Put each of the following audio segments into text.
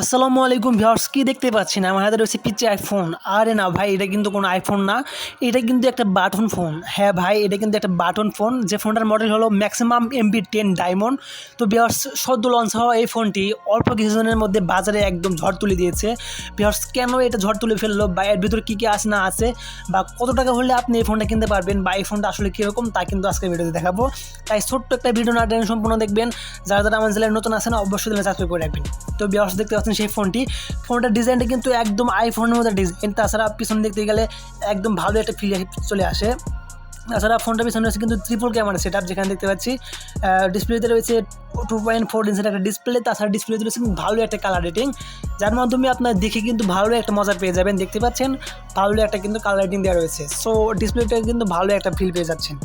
আসসালামু আলাইকুম ভিউয়ার্স, কি দেখতে পাচ্ছেন? আমার হাতে রয়েছে পিচ্ছে আইফোন আরে না ভাই, এটা কিন্তু কোনো আইফোন না, এটা কিন্তু একটা বাটন ফোন হ্যাঁ ভাই, এটা কিন্তু একটা বাটন ফোন যে ফোনটার মডেল হলো ম্যাক্সিমাম এমবি টেন ডায়মন্ড তো ভিউয়ার্স, সদ্য লঞ্চ হওয়া এই ফোনটি অল্প কিছুদিনের মধ্যে বাজারে একদম ঝড় তুলে দিয়েছে। ভিউয়ার্স, কেন এটা ঝড় তুলে ফেলল বা এর ভিতরে কী কী আছে না আছে বা কত টাকা হলে আপনি এই ফোনটা কিনতে পারবেন বা এই ফোনটা আসলে কীরকম, তা কিন্তু আজকে ভিডিওতে দেখাবো। তাই ছোট্ট একটা ভিডিও না টেনে সম্পূর্ণ দেখবেন। যারা যারা আমার চ্যানেল নতুন আছেন, অবশ্যই চ্যানেল সাবস্ক্রাইব করে রাখবেন। তো ভিউয়ার্স, দেখতে পাচ্ছেন সেই ফোনটি। ফোনটার ডিজাইনটা কিন্তু একদম আইফোনের মতো ডিজাইন তাছাড়া পিছন দেখতে গেলে একদম ভালো একটা ফিল চলে আসে। তাছাড়া ফোনটার পিছনে রয়েছে কিন্তু ট্রিপল ক্যামেরা সেট আপ যেখানে দেখতে পাচ্ছি। ডিসপ্লেতে রয়েছে টু পয়েন্ট ফোর ইঞ্চের একটা ডিসপ্লে তাছাড়া ডিসপ্লেতে রয়েছে কিন্তু ভালো একটা কালার রেটিং যার মাধ্যমে আপনার দেখে কিন্তু ভালো একটা মজা পেয়ে যাবেন, দেখতে পাচ্ছেন? ভালো একটা কিন্তু কালার রেটিং দেওয়া রয়েছে। সো ডিসপ্লেটা কিন্তু ভালো একটা ফিল পেয়ে যাচ্ছেন।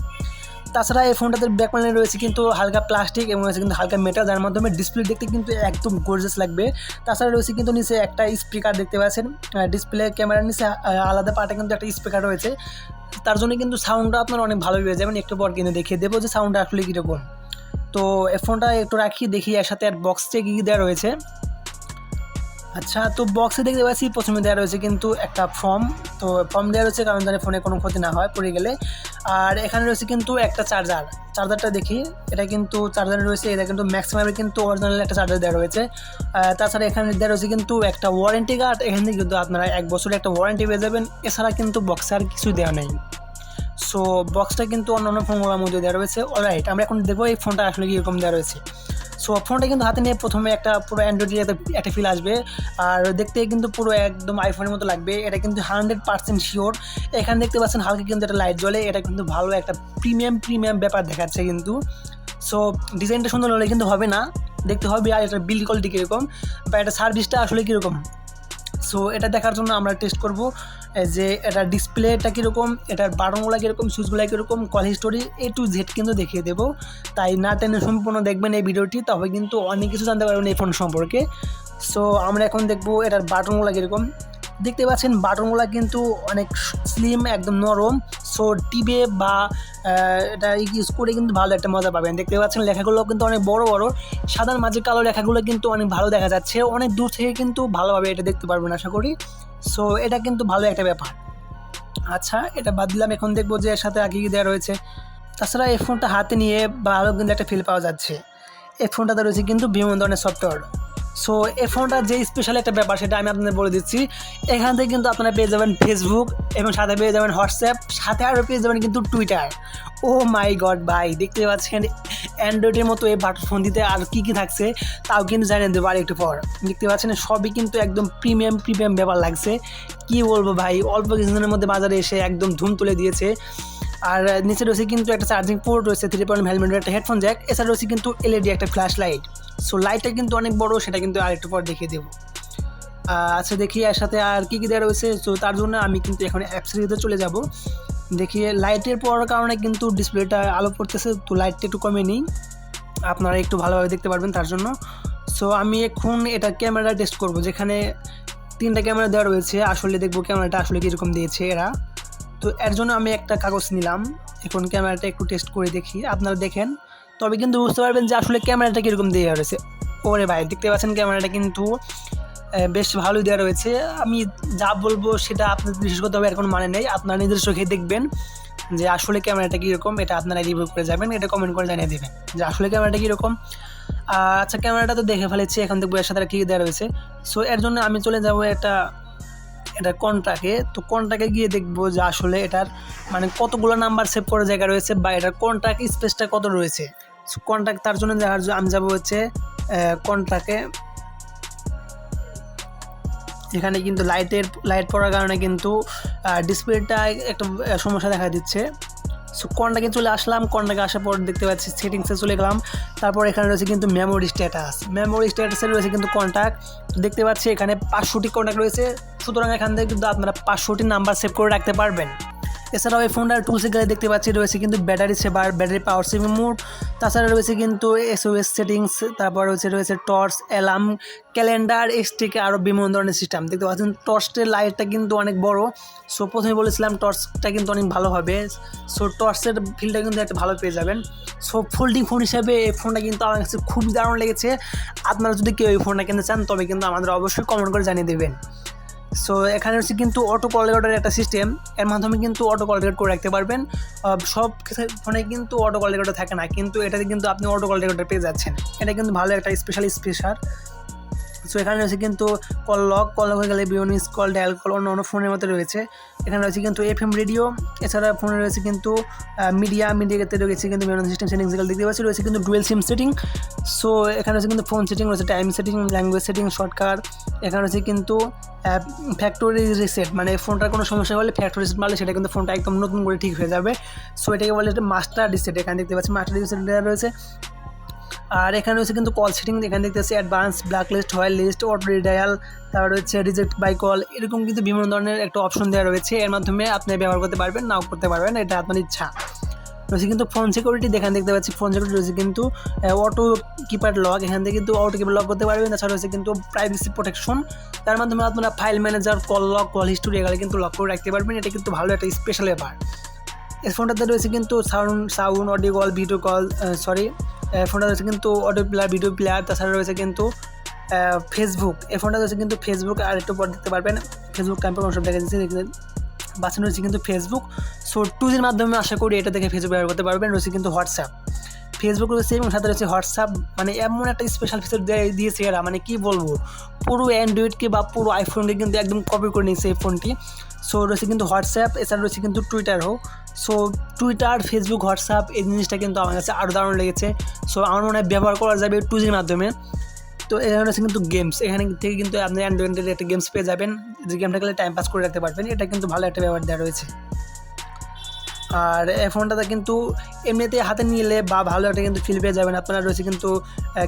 তাছাড়া এই ফোনটাতে ব্যাক প্যানেলে রয়েছে কিন্তু হালকা প্লাস্টিক এবং রয়েছে কিন্তু হালকা মেটাল যার মাধ্যমে ডিসপ্লে দেখতে কিন্তু একদম গর্জাস লাগবে। তাছাড়া রয়েছে কিন্তু নিচে একটা স্পিকার দেখতে পাচ্ছেন। ডিসপ্লে ক্যামেরার নিচে আলাদা পার্টে কিন্তু একটা স্পিকার রয়েছে। তার জন্য কিন্তু সাউন্ডটা আপনার অনেক ভালো পেয়ে যাবেন। একটু পর কিন্তু দেখিয়ে দেবো যে সাউন্ডটা আসলে কীরকম। তো এই ফোনটা একটু রাখি, দেখি একসাথে আর বক্সে কী দেওয়া রয়েছে। আচ্ছা তো বক্সে দেখতে পাচ্ছি প্রথমে দেওয়া রয়েছে কিন্তু একটা ফর্ম তো ফর্ম দেওয়া রয়েছে কারণ জানি ফোনে কোনো ক্ষতি না হয়, পড়ে গেলে। আর এখানে রয়েছে কিন্তু একটা চার্জার চার্জারটা দেখি, এটা কিন্তু চার্জার রয়েছে, এটা কিন্তু ম্যাক্সিমামের কিন্তু অরিজিনাল একটা চার্জার দেওয়া রয়েছে। তাছাড়া এখানে দেওয়া রয়েছে কিন্তু একটা ওয়ারেন্টি কার্ড এখান থেকে কিন্তু আপনারা এক বছরের একটা ওয়ারেন্টি পেয়ে যাবেন। এছাড়া কিন্তু বক্সে আর কিছু দেওয়া নেই। সো বক্সটা কিন্তু অন্যান্য ফোনগুলোর মধ্যে দেওয়া রয়েছে। অলরাইট আমরা এখন দেখব এই ফোনটা আসলে কীরকম দেওয়া রয়েছে। সো ফোনটা কিন্তু হাতে নিয়ে প্রথমে একটা পুরো অ্যান্ড্রয়েডের একটা ফিল আসবে। আর দেখতে কিন্তু পুরো একদম আইফোনের মতো লাগবে। এটা কিন্তু হান্ড্রেড পার্সেন্ট শিওর এখানে দেখতে পাচ্ছেন হালকা কিন্তু একটা লাইট জ্বলে। এটা কিন্তু ভালো একটা প্রিমিয়াম প্রিমিয়াম ব্যাপার দেখাচ্ছে কিন্তু। সো ডিজাইনটা সুন্দর হলে কিন্তু হবে না। দেখতে হবে আর এটা বিল্ড কোয়ালিটি কীরকম। বা এটা সার্ভিসটা আসলে কীরকম। সো এটা দেখার জন্য আমরা টেস্ট করব যে এটা ডিসপ্লেটা কীরকম এটার বাটনগুলো কীরকম সুইচগুলো কীরকম call history A to Z কিন্তু দেখিয়ে দেবো। তাই না টেনে সম্পূর্ণ দেখবেন এই ভিডিওটি তবে কিন্তু অনেক কিছু জানতে পারবেন এই ফোন সম্পর্কে। সো আমরা এখন দেখব এটার বাটনগুলো কীরকম দেখতে পাচ্ছেন বাটনগুলো কিন্তু অনেক স্লিম একদম নরম। সো টিপে বা এটা ইউজ করে কিন্তু ভালো একটা মজা পাবেন। দেখতে পাচ্ছেন লেখাগুলো কিন্তু অনেক বড় বড়। সাদার মাঝে কালো লেখাগুলো কিন্তু অনেক ভালো দেখা যাচ্ছে। অনেক দূর থেকে কিন্তু ভালোভাবে এটা দেখতে পারবেন, আশা করি। সো এটা কিন্তু ভালো একটা ব্যাপার। আচ্ছা এটা বাদ দিলাম। এখন দেখব যে এর সাথে আগে কি দেওয়া রয়েছে। তাছাড়া এই ফোনটা হাতে নিয়ে ভালো কিন্তু একটা ফিল পাওয়া যাচ্ছে। এই ফোনটাতে রয়েছে কিন্তু বিভিন্ন ধরনের সফটওয়্যার সো এই ফোনটার যে স্পেশাল একটা ব্যাপার, সেটা আমি আপনাদের বলে দিচ্ছি। এখান থেকে কিন্তু আপনারা পেয়ে যাবেন ফেসবুক এবং সাথে পেয়ে যাবেন হোয়াটসঅ্যাপ সাথে আরও পেয়ে যাবেন কিন্তু টুইটার ও মাই গড ভাই, দেখতে পাচ্ছেন? অ্যান্ড্রয়েডের মতো এই ফোন দিতে আর কী কী থাকছে, তাও কিন্তু জানিয়ে দেবো আর একটু পর। দেখতে পাচ্ছেন? সবই কিন্তু একদম প্রিমিয়াম প্রিমিয়াম ব্যাপার লাগছে। কি বলব ভাই, অল্প কিছুদিনের মধ্যে বাজারে এসে একদম ধুম তুলে দিয়েছে। আর নিচে রয়েছে কিন্তু একটা চার্জিং পোর্ট রয়েছে থ্রি পয়েন্ট হেলমেটের একটা হেডফোন জ্যাক এছাড়া রয়েছে কিন্তু এলইডি একটা ফ্ল্যাশ লাইট সো লাইটটা কিন্তু অনেক বড়, সেটা কিন্তু আর একটু পর দেখিয়ে দেবো। আচ্ছা দেখি এর সাথে আর কী কী দেওয়া রয়েছে? তো তার জন্য আমি কিন্তু এখন অ্যাপসের ভিতরে চলে যাব। দেখি লাইটের পড়ার কারণে কিন্তু ডিসপ্লেটা আলো পড়তেছে তো লাইটটা একটু কমে নিই। আপনারা একটু ভালোভাবে দেখতে পারবেন তার জন্য। সো আমি এখন এটা ক্যামেরা টেস্ট করব, যেখানে তিনটা ক্যামেরা দেওয়া রয়েছে। আসলে দেখব ক্যামেরাটা আসলে কীরকম দিয়েছে এরা। তো এর জন্য আমি একটা কাগজ নিলাম। এখন ক্যামেরাটা একটু টেস্ট করে দেখি। আপনারা দেখেন তবে কিন্তু বুঝতে পারবেন যে আসলে ক্যামেরাটা কীরকম দেওয়া রয়েছে। ওরে ভাই, দেখতে পাচ্ছেন ক্যামেরাটা কিন্তু বেশ ভালোই দেওয়া রয়েছে। আমি যা বলব সেটা আপনাদের বিশেষ করতে হবে, এর কোনো মানে নেই। আপনারা নিজের চোখে দেখবেন যে আসলে ক্যামেরাটা কীরকম, এটা আপনারা রিভিউ করে যাবেন, এটা কমেন্ট করে জানিয়ে দেবেন যে আসলে ক্যামেরাটা কীরকম। আচ্ছা ক্যামেরাটা তো দেখে ফেলেছি, এখন দেখব এর সাথে কী দেওয়া রয়েছে। সো এর জন্য আমি চলে যাব একটা, এটা কন্ট্রাক্টে তো কন্ট্রাক্টে গিয়ে দেখব যে আসলে এটার মানে কতগুলো নাম্বার সেভ করার জায়গা রয়েছে বা এটার কন্ট্রাক্ট স্পেসটা কত রয়েছে? সো কন্ট্রাক্ট তার জন্য যাওয়ার জন্য আমি যাব হচ্ছে কন্ট্রাক্টে এখানে কিন্তু লাইটের লাইট পড়ার কারণে কিন্তু ডিসপ্লেটা একটা সমস্যা দেখা দিচ্ছে। সো কন্টাকে চলে আসলাম কন্টাকে আসার পর দেখতে পাচ্ছি সেটিংসে চলে গেলাম। তারপর এখানে রয়েছে কিন্তু মেমোরি স্ট্যাটাস মেমোরি স্ট্যাটাসে রয়েছে কিন্তু কন্ট্যাক্ট দেখতে পাচ্ছি এখানে পাঁচশোটি কন্ট্যাক্ট রয়েছে। সুতরাং এখান থেকে কিন্তু আপনারা পাঁচশোটি নাম্বার সেভ করে রাখতে পারবেন। এছাড়াও এই ফোনটার টুলসে গেলে দেখতে পাচ্ছি, রয়েছে কিন্তু battery saver battery power saving mode তাছাড়া রয়েছে কিন্তু এসওএস সেটিংস তারপর রয়েছে রয়েছে টর্চ অ্যালার্ম ক্যালেন্ডার এক্সটিকে আরও বিভিন্ন ধরনের সিস্টেম দেখতে পাচ্ছেন টর্চের লাইটটা কিন্তু অনেক বড়। সো প্রথমে বলেছিলাম টর্চটা কিন্তু অনেক ভালো হবে। সো টর্চের ফিলটা কিন্তু একটা ভালো পেয়ে যাবেন। সো ফোল্ডিং ফোন হিসাবে এই ফোনটা কিন্তু আমার কাছে খুব দারুণ লেগেছে। আপনারা যদি কেউ এই ফোনটা কিনতে চান, তবে কিন্তু আমাদের অবশ্যই কমেন্ট করে জানিয়ে দেবেন। সো এখানে হচ্ছে কিন্তু অটো কল রেকর্ডের একটা সিস্টেম এর মাধ্যমে কিন্তু অটো কল রেকর্ড করে রাখতে পারবেন। সব ফোনে কিন্তু অটো কল রেকর্ডার থাকে না, কিন্তু এটাতে কিন্তু আপনি অটো কল রেকর্ডার পেয়ে যাচ্ছেন। এটা কিন্তু ভালো একটা স্পেশাল স্পেশাল সো এখানে রয়েছে কিন্তু কল লক কল হয়ে গেলে বিভিন্ন কল ডায়াল কল অন্য অন্য ফোনের মতো রয়েছে। এখানে রয়েছে কিন্তু এফ এম রেডিও এছাড়া ফোনে রয়েছে কিন্তু মিডিয়া মিডিয়া ক্ষেত্রে রয়েছে কিন্তু বিভিন্ন সিস্টেম সেটিংস যেগুলো দেখতে পাচ্ছি। রয়েছে কিন্তু ডুয়েল সিম সেটিং সো এখানে রয়েছে কিন্তু ফোন সেটিং রয়েছে time setting language setting shortcut এখানে রয়েছে কিন্তু ফ্যাক্টরি রিসেট মানে ফোনটার কোনো সমস্যা হলে ফ্যাক্টরি রিসেট মারলে সেটা কিন্তু ফোনটা একদম নতুন করে ঠিক হয়ে যাবে। সো এটাকে বলে মাস্টার রিসেট এখানে দেখতে পাচ্ছি মাস্টার রিসেট রয়েছে। আর এখানে রয়েছে কিন্তু কল সেটিং এখানে দেখতে পাচ্ছি advance black list white list auto redial তারপর রয়েছে রিজেক্ট বাই কল এরকম কিন্তু বিভিন্ন ধরনের একটা অপশন দেওয়া রয়েছে। এর মাধ্যমে আপনি ব্যবহার করতে পারবেন, নাও করতে পারবেন, এটা আপনার ইচ্ছা। রয়েছে কিন্তু ফোন সিকিউরিটি এখানে দেখতে পাচ্ছি ফোন সিকিউরিটি রয়েছে কিন্তু অটো কিপার লক এখান থেকে কিন্তু অটো কিপার লক করতে পারবেন। তাছাড়া রয়েছে কিন্তু প্রাইভেসি প্রোটেকশন তার মাধ্যমে আপনারা file manager call lock call history এগুলো কিন্তু লক করে রাখতে পারবেন। এটা কিন্তু ভালো একটা স্পেশাল ব্যাপার। এই ফোনটাতে রয়েছে কিন্তু sound sound audio call video call sorry ফোনটা রয়েছে কিন্তু অডিও প্লেয়ার ভিডিও প্লেয়ার তাছাড়া রয়েছে কিন্তু ফেসবুক এই ফোনটা রয়েছে কিন্তু ফেসবুক আর একটু পর দেখতে পারবেন। ফেসবুক ক্যাম্পের সব দেখা যাচ্ছে বাঁচানো রয়েছে কিন্তু ফেসবুক সো টু জির মাধ্যমে আশা করি এটা দেখে ফেসবুক ব্যবহার করতে পারবেন। রয়েছে কিন্তু হোয়াটসঅ্যাপ ফেসবুক রয়েছে এবং সাথে রয়েছে হোয়াটসঅ্যাপ মানে এমন একটা স্পেশাল ফিচার দিয়েছে এরা মানে কি বলব? পুরো অ্যান্ড্রয়েডকে বা পুরো আইফোনকে কিন্তু একদম কপি করে নিয়েছে এই ফোনটি সো রয়েছে কিন্তু হোয়াটসঅ্যাপ এছাড়া রয়েছে কিন্তু টুইটার হোক সো টুইটার ফেসবুক হোয়াটসঅ্যাপ এই জিনিসটা কিন্তু আমার কাছে আরও দারুণ লেগেছে। সো আমার মনে হয় ব্যবহার করা যাবে টু জির মাধ্যমে। তো এখানে রয়েছে কিন্তু গেমস এখানে থেকে কিন্তু আপনি অ্যান্ড্রয়েডের একটা গেমস পেয়ে যাবেন। যে গেমটা খেলে টাইম পাস করে রাখতে পারবেন, এটা কিন্তু ভালো একটা ব্যবহার দেওয়া রয়েছে। আর এই ফোনটাতে কিন্তু এমনিতে হাতে নিলে বা ভালো একটা কিন্তু ফিল পেয়ে যাবেন। আপনারা রয়েছে কিন্তু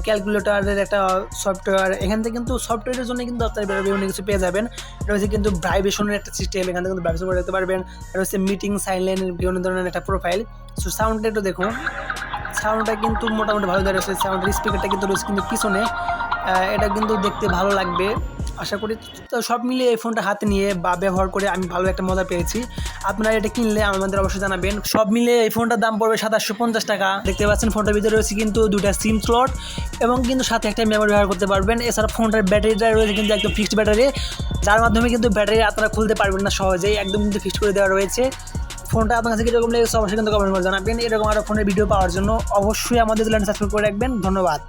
ক্যালকুলেটারের একটা সফটওয়্যার এখান থেকে কিন্তু সফটওয়্যারের জন্য কিন্তু আপনারা বিভিন্ন কিছু পেয়ে যাবেন। রয়েছে কিন্তু ভাইব্রেশনের একটা সিস্টেম এখান থেকে কিন্তু ভাইব্রেশন করে রাখতে পারবেন। রয়েছে মিটিং সাইলেন্ট বিভিন্ন ধরনের একটা প্রোফাইল সো সাউন্ডটা একটু দেখুন। সাউন্ডটা কিন্তু মোটামুটি ভালো দেওয়া রয়েছে সাউন্ডের স্পিকারটা কিন্তু রয়েছে কিন্তু পিছনে। এটা কিন্তু দেখতে ভালো লাগবে। আশা করি। তো সব মিলিয়ে এই ফোনটা হাতে নিয়ে বা ব্যবহার করে আমি ভালো একটা মজা পেয়েছি। আপনারা এটা কিনলে আমাদের অবশ্যই জানাবেন। সব মিলিয়ে এই ফোনটার দাম পড়বে সাতাশশো পঞ্চাশ টাকা। দেখতে পাচ্ছেন ফোনটার ভিতরে রয়েছে কিন্তু দুটা সিম স্লট এবং কিন্তু সাথে একটা মেমোরি ব্যবহার করতে পারবেন। এছাড়া ফোনটার ব্যাটারিটা রয়েছে কিন্তু একদম ফিক্সড ব্যাটারি। যার মাধ্যমে কিন্তু ব্যাটারি আপনারা খুলতে পারবেন না সহজেই, একদম কিন্তু ফিক্সড করে দেওয়া রয়েছে। ফোনটা আপনার কাছে কীরকম লেগেছে অবশ্যই কিন্তু কমেন্ট করে জানাবেন। এরকম আরও ফোনের ভিডিও পাওয়ার জন্য অবশ্যই আমাদের চ্যানেল সাবস্ক্রাইব করে রাখবেন। ধন্যবাদ।